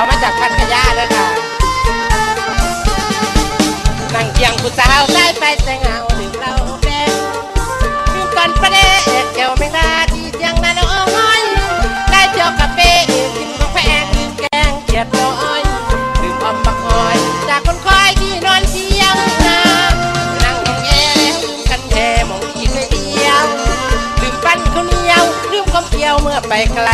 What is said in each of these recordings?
าวมาจากพัทยาเลยค่ะนั่งเคียงผู้สาวได้ไปแต่เงาหดื่มเรล้าแดงดื่มก่อนประเดะเกี่ยวไม่ได้ที่เที่ยงนั่นโอ้ยได้เที่ยวกาแฟกินกาแฟดื่มแกงเกียดลอยดื่มอมมะคอย จากคนคอยที่นอนเที่ยงนานั่งมองแย่ดื่มกันแย่มองอีกเดียวดื่มปั้นข้าวเหนียวดื่มความเกี่ยวเมื่อไปไกล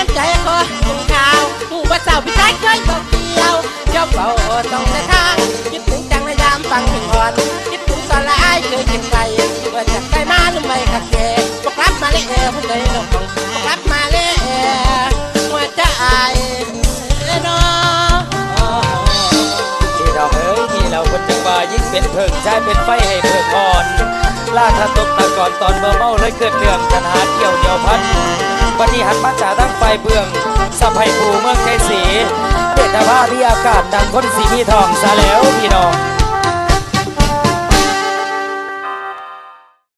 น้ำใจขอกินข้าวหูว่าเจ้าพี่ชายเคยบอกเกี่ยวเจ้าเฝ้าต้องแต่ทางคิดถึงจังในยามฟังเพลงอ่อนคิดถึงตอนละอายเคยกินไปว่าจะไปมาหรือไม่ขัดแย้งบอกรับมาเลยเออผู้ใดน้องบอกรับมาเลยเออหัวใจน้องพี่น้องเอ้ยนี่เราคนจังว่ายิ่งเป็นเพิ่งใช้เป็นไฟให้เพิ่ง ล่าทะตกตะก่อนตอนเมื่อเมาเลยเกิดเรื่องปันหาเกี่ยวเดียวพันปฏิหันมาจ่าตั้งไฟเบืองสะพายภูเมืองไทยสีเดชภาพที่อากาศดังคนสีมีทองซะแล้วพี่น้อง